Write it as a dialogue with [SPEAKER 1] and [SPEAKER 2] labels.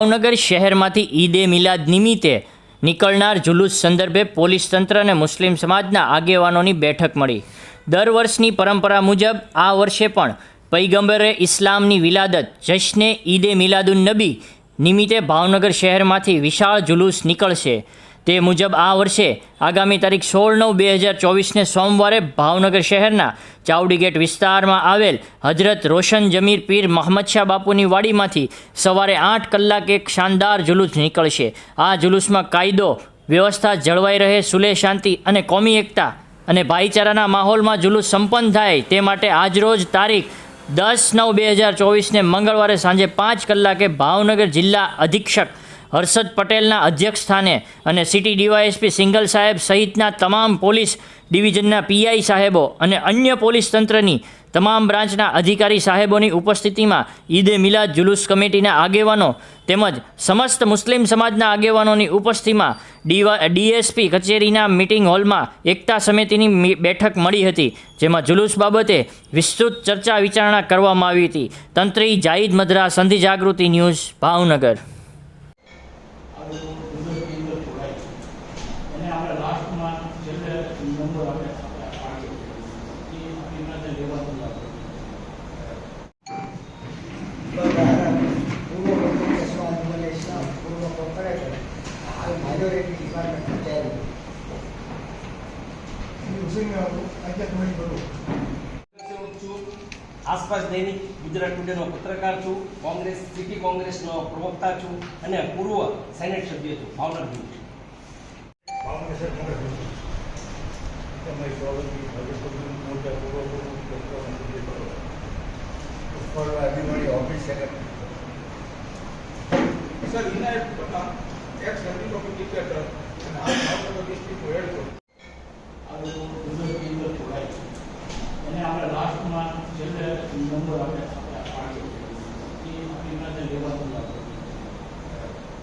[SPEAKER 1] ભાવનગર શહેરમાંથી ઈદે મિલાદ નિમિત્તે નીકળનાર જુલુસ સંદર્ભે પોલીસ તંત્ર અને મુસ્લિમ સમાજના આગેવાનોની બેઠક મળી. દર વર્ષની પરંપરા મુજબ આ વર્ષે પણ પૈગંબરે ઇસ્લામની વિલાદત, જશ્ને ઈદે મિલાદુન નબી નિમિત્તે ભાવનગર શહેરમાંથી વિશાળ જુલુસ નીકળશે. તે મુજબ આ વર્ષે આગામી તારીખ સોળ નવ બે હજાર ચોવીસને સોમવારે ભાવનગર શહેરના ચાવડી ગેટ વિસ્તારમાં આવેલ હજરત રોશન જમીર પીર મહમદ શાહ બાપુની વાડીમાંથી સવારે આઠ કલાકે એક શાનદાર જુલુસ નીકળશે. આ જુલુસમાં કાયદો, વ્યવસ્થા જળવાઈ રહે સુલે શાંતિ અને કોમી એકતા અને ભાઈચારાના માહોલમાં જુલુસ સંપન્ન થાય તે માટે આજરોજ તારીખ દસ નવ બે હજાર ચોવીસને મંગળવારે સાંજે પાંચ કલાકે ભાવનગર જિલ્લા અધિક્ષક હર્ષદ પટેલના અધ્યક્ષ સ્થાને અને સિટી ડીવાયએસપી સિંગલ સાહેબ સહિતના તમામ પોલીસ ડિવિઝનના પીઆઈ સાહેબો અને અન્ય પોલીસ તંત્રની તમામ બ્રાન્ચના અધિકારી સાહેબોની ઉપસ્થિતિમાં ઈદે મિલાદ જુલુસ કમિટીના આગેવાનો તેમજ સમસ્ત મુસ્લિમ સમાજના આગેવાનોની ઉપસ્થિતિમાં ડીવા, ડીએસપી કચેરીના મિટિંગ હોલમાં એકતા સમિતિની બેઠક મળી હતી, જેમાં જુલુસ બાબતે વિસ્તૃત ચર્ચા વિચારણા કરવામાં આવી હતી. તંત્રી જાહિદ મદ્રા સંધિ જાગૃતિ ન્યૂઝ, ભાવનગર.
[SPEAKER 2] અને આપણે લાસ્ટમાં છેલ્લે નંબર આપણે
[SPEAKER 3] મને ઇસ્લામ પૂર્વ કોંગ્રેસ
[SPEAKER 4] આસપાસ દૈનિક ગુજરાત ટુડેનો પત્રકાર છું કોંગ્રેસ સિટી કોંગ્રેસનો પ્રવક્તા છું અને પૂર્વ સેનેટ સભ્ય છું ભાવનગર
[SPEAKER 3] છું.
[SPEAKER 5] સર ઇનાયત પ્રથમ એક્સ સર્વિસ ઓફ અને આ ભાવનગર ડિસ્ટ્રિક્ટ હેડ છો
[SPEAKER 2] આ બધું ગુજરાતની અંદર જોડાય છે અને આપણે લાસ્ટમાં છેલ્લે નંબર આપણે આપણે પાડીએ એ આપણીને